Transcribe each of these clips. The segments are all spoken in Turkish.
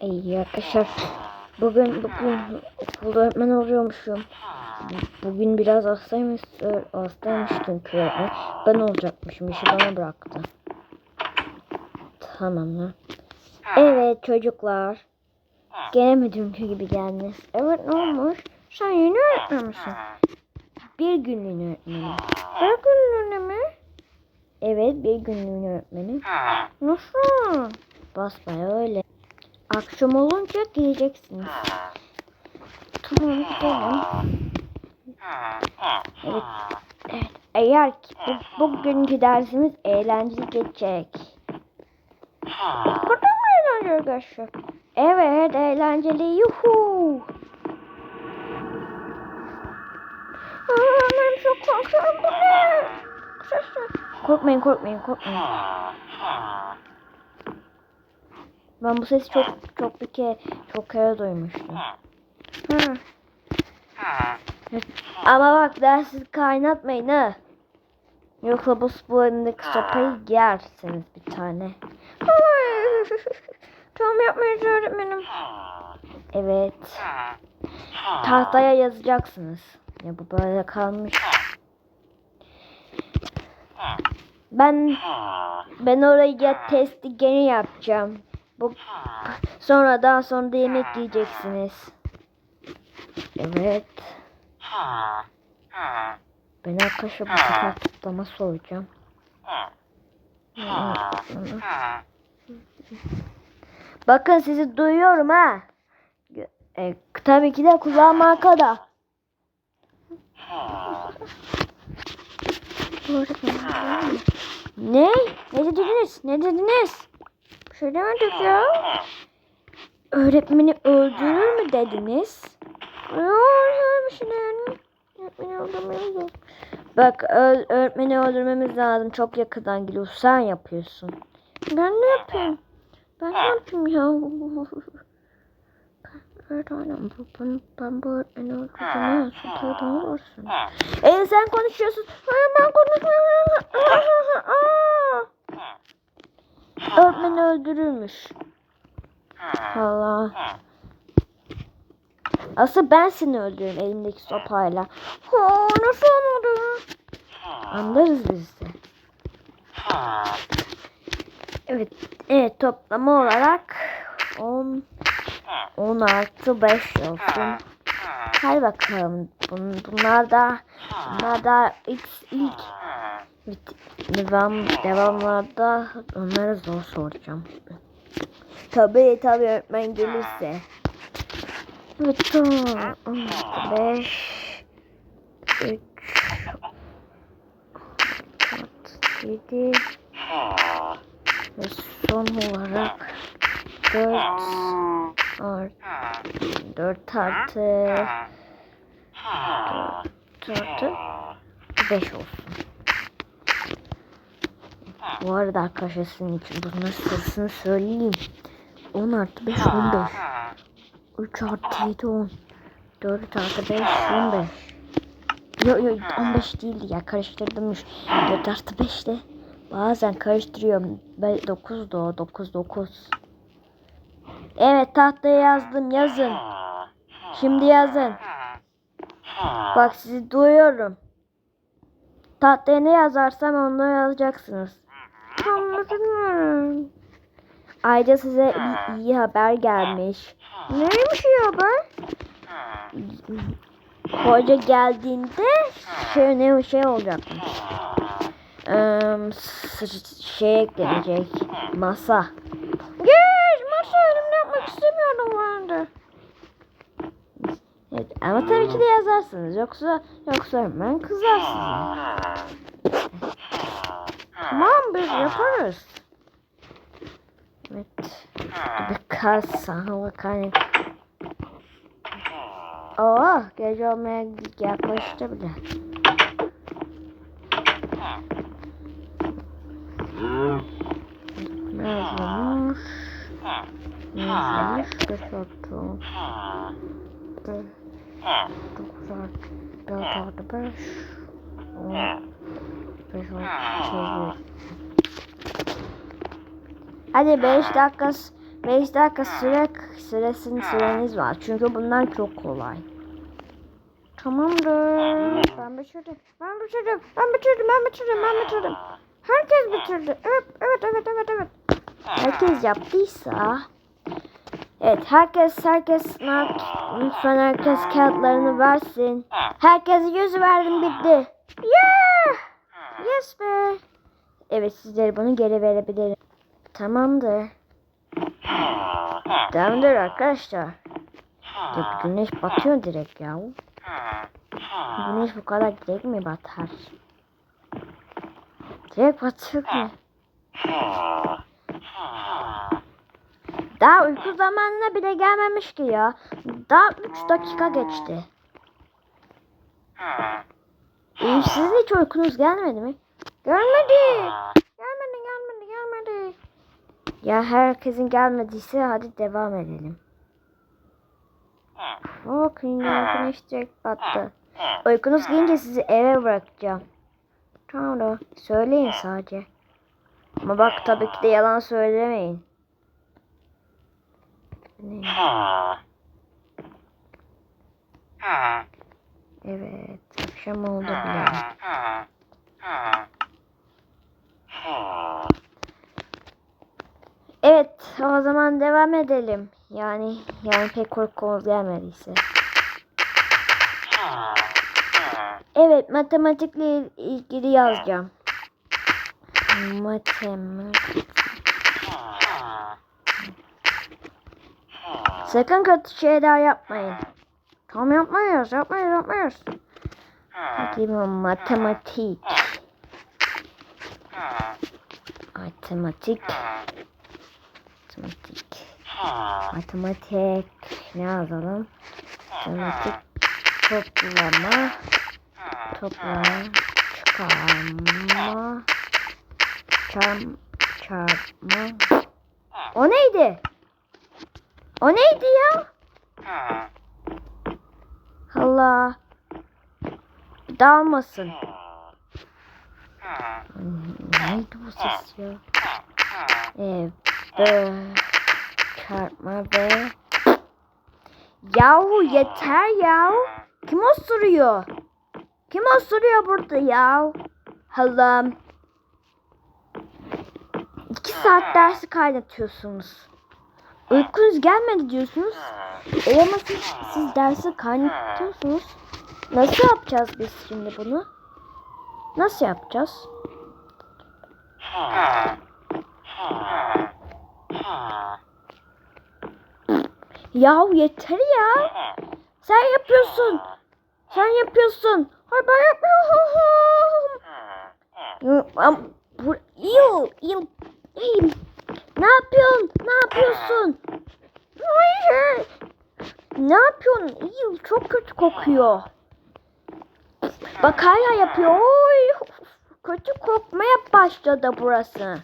İyi arkadaşlar. Bugün bugün okulda öğretmen oluyormuşum. Bugün biraz hastaymış, hastaymış çünkü öğretmen. Ben olacakmışım. işi bana bıraktı. Tamam lan. Evet çocuklar. Gene dünkü gibi geldiniz? Evet ne olmuş? Sen yeni öğretmen misin? Bir günlüğüne öğretmenim. Bir günlüğüne mi? Evet bir günlüğüne öğretmenim. Nasıl? Basmaya öyle. Akşam olunca giyeceksiniz. Tamam gidelim. Evet. evet. Eğer ki bu, bugünkü dersimiz eğlenceli geçecek. Burada mı eğlenceli arkadaşlar? Evet eğlenceli yuhu. Aa, ben çok korkuyorum bu ne? Korkmayın korkmayın korkmayın. Ben bu sesi çok çok bir kere çok kere duymuştum. Hı. Ama bak dersiz kaynatmayın ha. Yoksa bu elindeki sopayı yersiniz bir tane. tamam yapmayacağız öğretmenim. Evet. Tahtaya yazacaksınız. Ya bu böyle kalmış. Ben ben oraya testi gene yapacağım. Bu sonra daha sonra da yemek yiyeceksiniz. Evet. Ben arkadaşlar bu sefer kutlaması olacağım. Bakın sizi duyuyorum ha. E, tabii ki de kulağım arkada. Ne? Ne dediniz? Ne dediniz? Bir demedik ya. Öğretmeni öldürür mü dediniz? Şey Bak öğretmeni öldürmemiz lazım. Çok yakından geliyor. Sen yapıyorsun. Ben ne yapayım? Ben ne yapayım ya? Annem bu ben, ben bu öğretmeni öldüreceğim. Sen olursun. Ee, sen konuşuyorsun. Hayır ben konuşmuyorum. Öğretmeni öldürürmüş. Allah. Asıl ben seni öldürürüm elimdeki sopayla. Ha, nasıl olmadı? Anlarız biz de. Evet, evet toplama olarak 10 10 artı 5 olsun. Hadi bakalım. Bun, bunlar da bunlar da ilk ilk devam devamlarda onlara zor soracağım. Tabii tabii öğretmen gelirse. Evet tamam. 5 3 7 ve son olarak 4 art 4 artı 4 artı 5 olsun. Bu arada arkadaşlar sizin için bunun sırasını söyleyeyim. 10 artı 5 15. 3 artı 7 10. 4 artı 5 15. Yok yok 15 değildi ya karıştırdım. 4 artı 5 de bazen karıştırıyorum. 9 da o 9 9. Evet tahtaya yazdım yazın. Şimdi yazın. Bak sizi duyuyorum. Tahtaya ne yazarsam onu yazacaksınız. Anladım. Ayrıca size bir iyi haber gelmiş. Neymiş iyi haber? Hoca geldiğinde şey ne şey olacakmış. Ee, şey eklenecek. Masa. Geç masa elimde yapmak istemiyorum ben de. Evet, ama tabii ki de yazarsınız. Yoksa yoksa ben kızar size. Tamam biz yaparız. Evet. Birkaç sağlık hani. Oh gece olmaya yaklaştı bile. Ne yazılmış? Ne yazılmış? Geç otu. 9 artı 4 artı 5. Hadi 5 dakika 5 dakika süre süresin süreniz var. Çünkü bunlar çok kolay. Tamamdır. Ben bitirdim. Ben bitirdim. Ben bitirdim. Ben bitirdim. Ben bitirdim. Herkes bitirdi. Evet, evet, evet, evet, evet. Herkes yaptıysa Evet, herkes herkes lütfen herkes kağıtlarını versin. Herkese yüz verdim bitti. Yeah! Yes be. Evet, sizlere bunu geri verebilirim. Tamamdır. Tamamdır arkadaşlar. Ya güneş batıyor direkt ya. Güneş bu kadar direkt mi batar? Direkt batıyor mu? Daha uyku zamanına bile gelmemiş ki ya. Daha 3 dakika geçti. Ee, sizin hiç uykunuz gelmedi mi? Gelmedi. Ya herkesin gelmediyse hadi devam edelim. Bakın ya güneş direkt battı. Uykunuz gelince sizi eve bırakacağım. Tamam söyleyin sadece. Ama bak tabii ki de yalan söylemeyin. Evet, akşam oldu bile. Evet, o zaman devam edelim. Yani yani pek korkumuz gelmediyse. Evet, matematikle ilgili yazacağım. Matematik. Sakın kötü şeyler yapmayın. Tamam yapmayız, yapmayız, yapmayız. Hadi matematik. Matematik. Matematik. Matematik. Ne yazalım? Matematik. Toplama. Toplama. Çıkarma. Çarm, çarpma. O neydi? O neydi ya? Allah. Dağılmasın. Neydi bu ses ya? Ee, bö, çarpma ve Yahu yeter ya. Kim osuruyor? Kim osuruyor burada ya? Halam. İki saat dersi kaynatıyorsunuz. Uykunuz gelmedi diyorsunuz. Ama siz, siz dersi kaynatıyorsunuz. Nasıl yapacağız biz şimdi bunu? Nasıl yapacağız? Yahu yeter ya. Sen yapıyorsun. Sen yapıyorsun. Hayır ben yapmıyorum. Ew, ew. Ne yapıyorsun? Ne yapıyorsun? Ne yapıyorsun? Ew, çok kötü kokuyor. Bak hala yapıyor. Oy, kötü kokmaya başladı burası.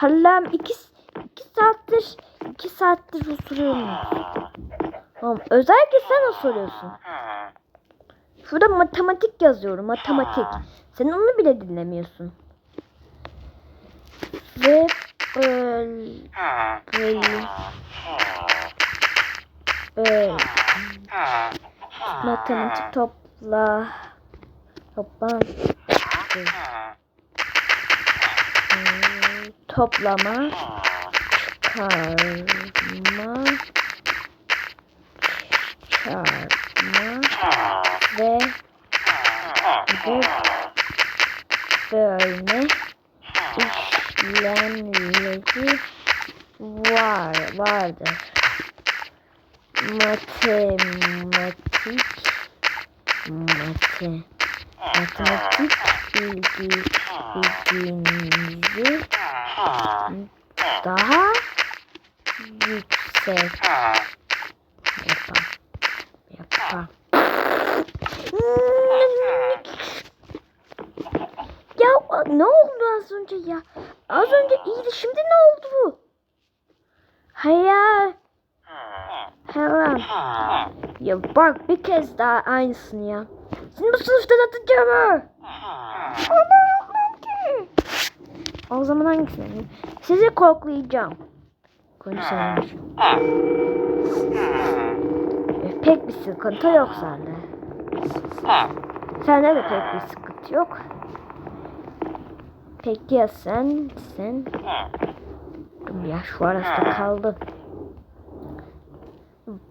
Hallem iki, iki saattir iki saattir osuruyorum. Tamam, özellikle sen osuruyorsun. Şurada matematik yazıyorum. Matematik. Sen onu bile dinlemiyorsun. Ve böyle böyle matematik topla toplam toplama çıkarma çarpma ve bu bölme işlemleri var vardır. Matematik mate matematik bilgi bilginizi daha yüksek yapar. Yapar. Ya ne oldu az önce ya? Az önce iyiydi şimdi ne oldu bu? Hayır. Hemen. Ya bak bir kez daha aynısını ya. Seni bu sınıftan atacağım ha. O zaman hangisini? Sizi koklayacağım. Konuş sayılmış. E, pek bir sıkıntı yok sende. Sende de pek bir sıkıntı yok. Peki ya sen? Sen? Dur ya şu arasında kaldı.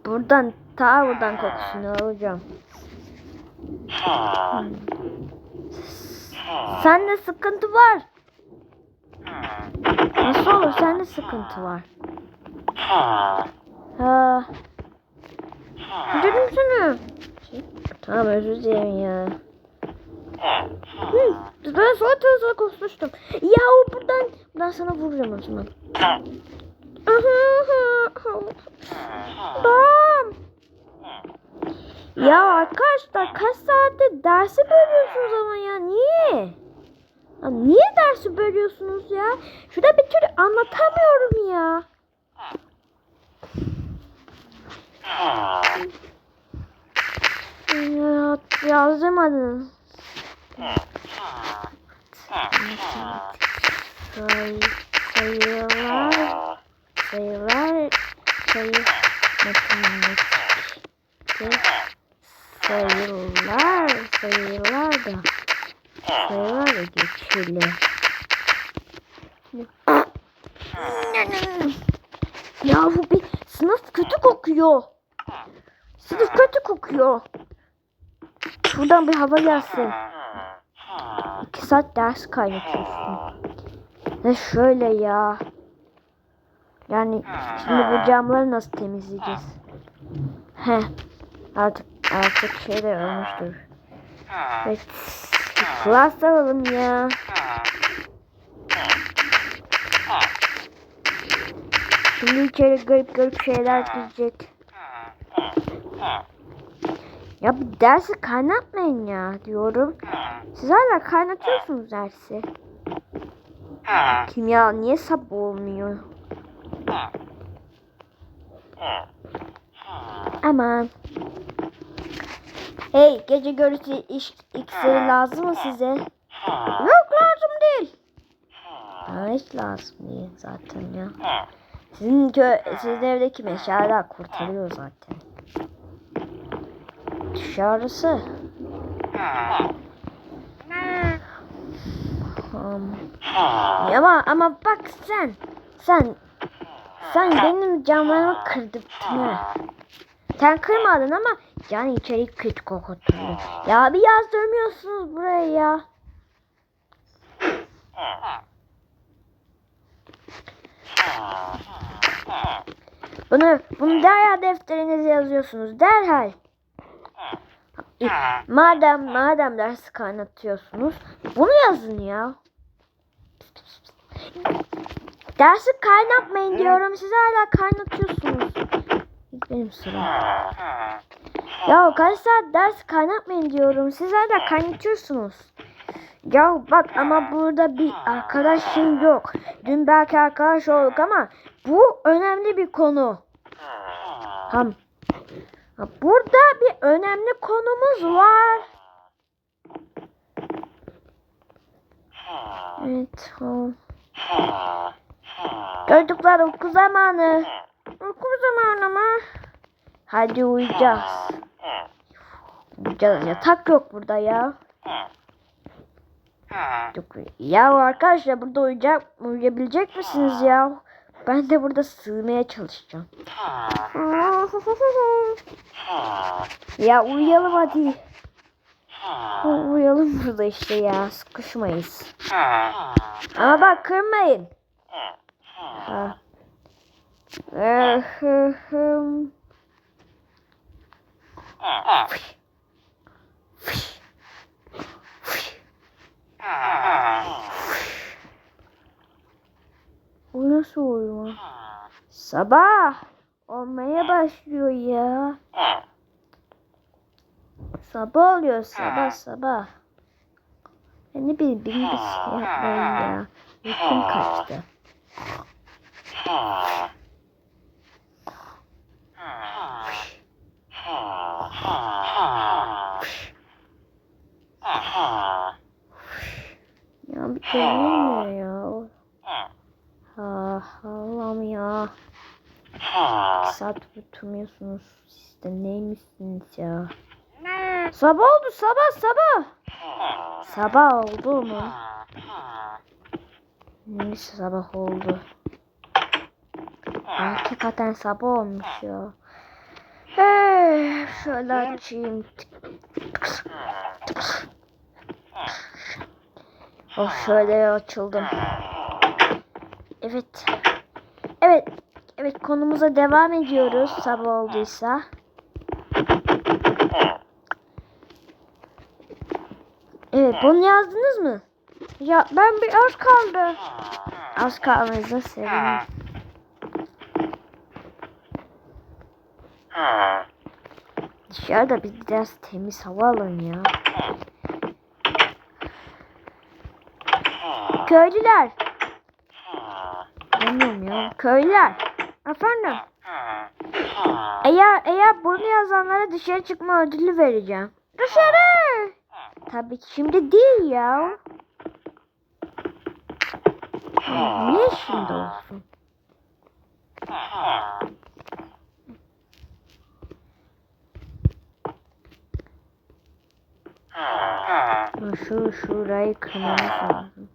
Buradan ta buradan kokusunu alacağım. Sende sıkıntı var. Nasıl olur? Sende sıkıntı var. Ha. Dedim sana. Tamam özür dilerim ya. Hı, ben zaten hızlı konuşmuştum. Ya o buradan, buradan sana vuracağım o zaman. Tamam. Ya arkadaşlar kaç saatte dersi bölüyorsunuz ama ya niye? Ya niye dersi bölüyorsunuz ya? Şurada bir türlü anlatamıyorum ya. Ya, yazmadın. Say, sayılar, sayılar, sayı, matematik, sayılar, sayılar da, da geçili. Ya bu bir sınıf kötü kokuyor. Sınıf kötü kokuyor. Şuradan bir hava gelsin. İki saat ders kaynatıyorsun. Ve şöyle ya. Yani şimdi bu camları nasıl temizleyeceğiz? He. Artık artık şeyler olmuştur. Evet. Klas alalım ya. Şimdi içeri garip garip şeyler diyecek. Ya bir dersi kaynatmayın ya diyorum. Siz hala kaynatıyorsunuz dersi. Kimya niye sap olmuyor? Aman. Hey gece görüşü iş iksiri lazım mı size? Yok lazım değil. Bana hiç lazım değil zaten ya. Sizin kö sizin evdeki meşaleler kurtarıyor zaten. Dışarısı. Um, ama ama bak sen sen sen benim camlarımı kırdırttın ha. Sen kırmadın ama can içeri kötü kokutturdu. Ya bir yazdırmıyorsunuz buraya ya. Bunu bunu derhal defterinize yazıyorsunuz derhal. Madem madem dersi kaynatıyorsunuz bunu yazın ya. Dersi kaynatmayın diyorum. Siz hala kaynatıyorsunuz. Benim sıram. Ya kaç saat ders kaynatmayın diyorum. Siz hala kaynatıyorsunuz. Ya bak ama burada bir arkadaşım yok. Dün belki arkadaş olduk ama bu önemli bir konu. Ham. Ha, Burada bir önemli konumuz var. Evet. Tamam. Çocuklar okul zamanı. Okul zamanı mı? Hadi uyuyacağız. Uyuyacağız. Yatak yok burada ya. Yok. Ya arkadaşlar burada uyuyacak, uyuyabilecek misiniz ya? Ben de burada sığmaya çalışacağım. ya uyuyalım hadi. Uyuyalım burada işte ya. Sıkışmayız. Ama bak kırmayın. Ha. Bu nasıl oyun? Sabah olmaya başlıyor ya. Sabah oluyor sabah sabah. Ben ne bileyim bir şey yapmayın ya. Uykum kaçtı. Ya bir şey ya. Ha, Allah'ım ya. Saat oturmuyorsunuz. Siz de neymişsiniz ya? Sabah oldu sabah sabah. Sabah oldu mu? Neyse sabah oldu. Hakikaten sabah olmuş ya. Hey, şöyle açayım. Oh şöyle açıldım. Evet. Evet. Evet konumuza devam ediyoruz sabah olduysa. Evet bunu yazdınız mı? Ya ben bir az kaldı. Az kalmanıza sevindim. Dışarıda bir biraz temiz hava alın ya. Köylüler. Bilmiyorum ya. Köylüler. Efendim. Eğer eğer bunu yazanlara dışarı çıkma ödülü vereceğim. Dışarı. Tabii ki şimdi değil ya. Niye şimdi olsun? Ha, Şu şurayı kırmamız lazım.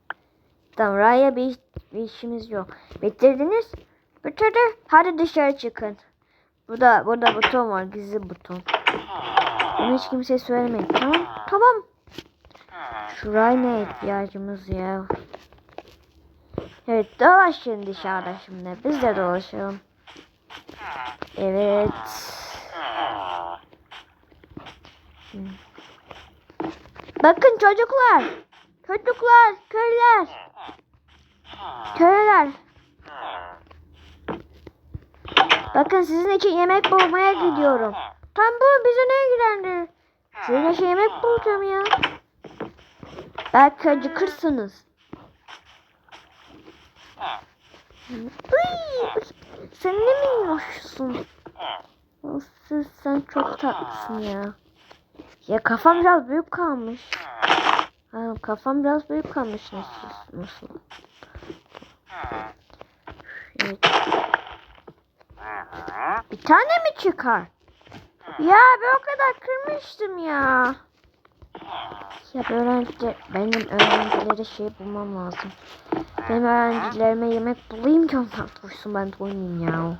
Tamam Raya bir, bir işimiz yok. Bitirdiniz? Bitirdi. Hadi dışarı çıkın. Burada burada buton var gizli buton. Bunu hiç kimseye söylemeyin. Tamam tamam. Şuraya ne ihtiyacımız ya? Evet dolaşın dışarıda şimdi. Biz de dolaşalım. Evet. Bakın çocuklar. Çocuklar, köylüler. Köylüler. Bakın sizin için yemek bulmaya gidiyorum. Tam bu bizi ne ilgilendirir? Sizin için yemek bulacağım ya. Belki acıkırsınız. Uy, sen ne minnoşsun? Olsun sen çok tatlısın ya. Ya kafam biraz büyük kalmış. Ha, kafam biraz büyük kalmış nasıl? Nasıl? Evet. Bir tane mi çıkar? Ya ben o kadar kırmıştım ya. Ya öğrenci, benim öğrencilere şey bulmam lazım. Benim öğrencilerime yemek bulayım ki onlar doysun ben doymayayım ya.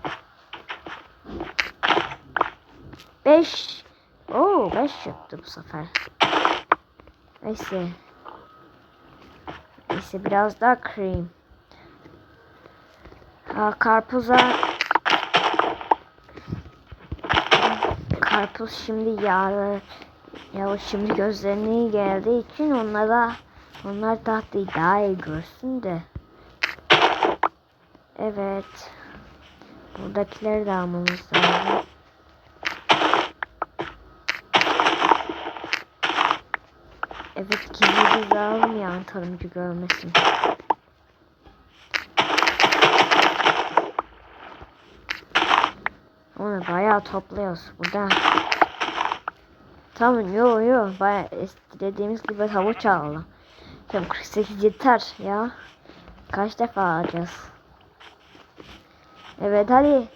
Beş. Oo beş çıktı bu sefer. Neyse. Neyse biraz daha kırayım. Ha, karpuza karpuz şimdi yağlı ya şimdi gözlerine iyi geldiği için onlara onlar tahtayı daha iyi görsün de evet buradakileri de almamız lazım evet gizli alalım yani tarımcı görmesin onu bayağı topluyoruz burada Tamam yo yo baya dediğimiz gibi havuç alalım. Tamam 48 yeter ya. Kaç defa alacağız? Evet hadi.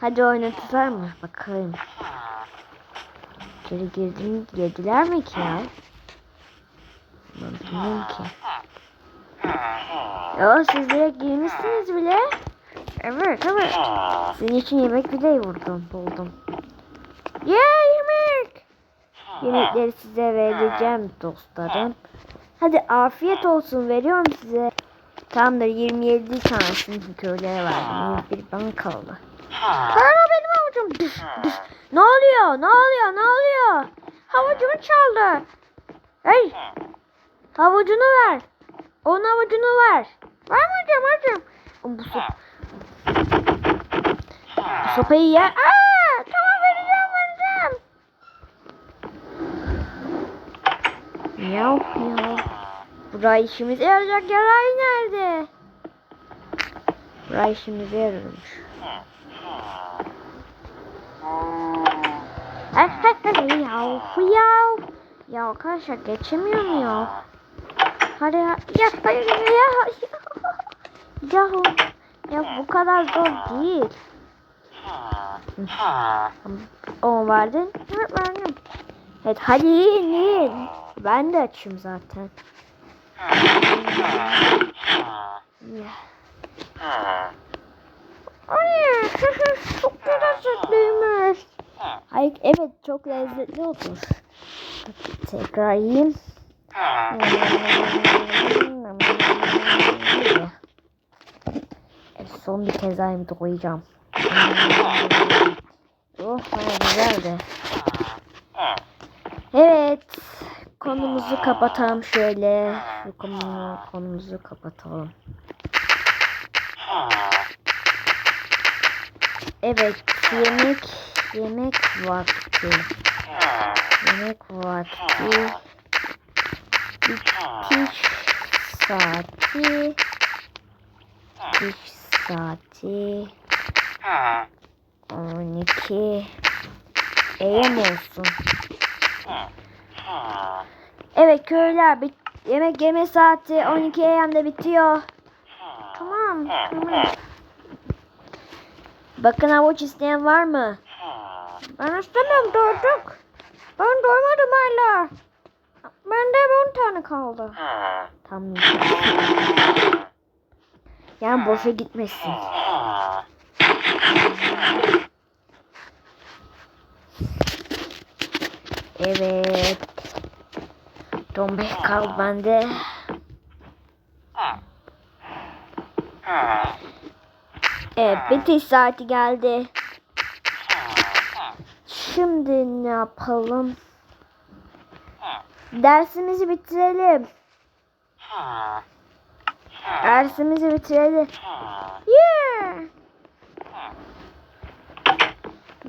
Hadi oynatırlar mı? Bakalım. İçeri girdim, girdiler mi ki ya? Ben bilmiyorum ki. Yo siz direkt girmişsiniz bile. Evet evet. Sizin için yemek bile vurdum buldum. Yeah yemek. Yemekleri size vereceğim dostlarım. Hadi afiyet olsun veriyorum size. Tamamdır 27 tanesini köylere verdim. 21 bana kaldı. Aa benim havucum. Düş, düş. Ne oluyor? Ne oluyor? Ne oluyor? Havucumu çaldı. Hey. Havucunu ver. Onun havucunu ver. Vermeyeceğim hacım. Bu, sop bu sopayı yer. Aa, tamam vereceğim vereceğim. Miyav miyav. Buraya işimize yarayacak yaray nerede? Buraya işimize yararmış. Hey hey hey yav yav. Ya arkadaşlar geçemiyorum ya. Hadi ya ya hayır ya ya. Ya, ya bu kadar zor değil. O verdin. Verdim. Evet hadi yiyin. Ben de açım zaten. Ay, çok lezzetliymiş. Hayır evet çok lezzetli olur. Tekrar yiyeyim. Evet, son bir kez daha koyacağım. Oh bana güzeldi. Evet. Konumuzu kapatalım şöyle. Şu konu, konumuzu kapatalım. Evet yemek yemek vakti. Yemek vakti. Bitiş saati. Bitiş saati. 12 AM olsun. Evet köylüler bit yemek yeme saati 12 AM'de bitiyor. Tamam. tamam. Bakın havuç isteyen var mı? Ben istemiyorum doyduk. Ben doymadım hala. Bende 10 tane kaldı. Tamam. Yani boşa gitmesin. Evet. Tombe kal bende. Evet bitiş saati geldi. Şimdi ne yapalım? Dersimizi bitirelim. Dersimizi bitirelim. Yeah.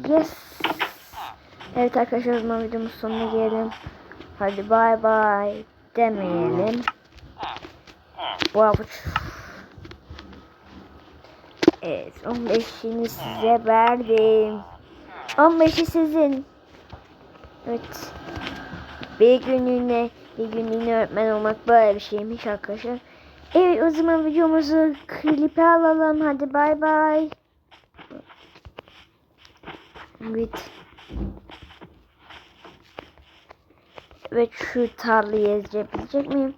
Yes. Evet arkadaşlar o zaman videomuzun sonuna gelelim. Hadi bay bay demeyelim. Bu avuç. Evet 15'ini size verdim. 15'i sizin. Evet. Bir günlüğüne bir günlüğüne öğretmen olmak böyle bir şeymiş arkadaşlar. Evet o zaman videomuzu klipe alalım. Hadi bay bay. Evet. Evet şu tarlayı ezebilecek miyim?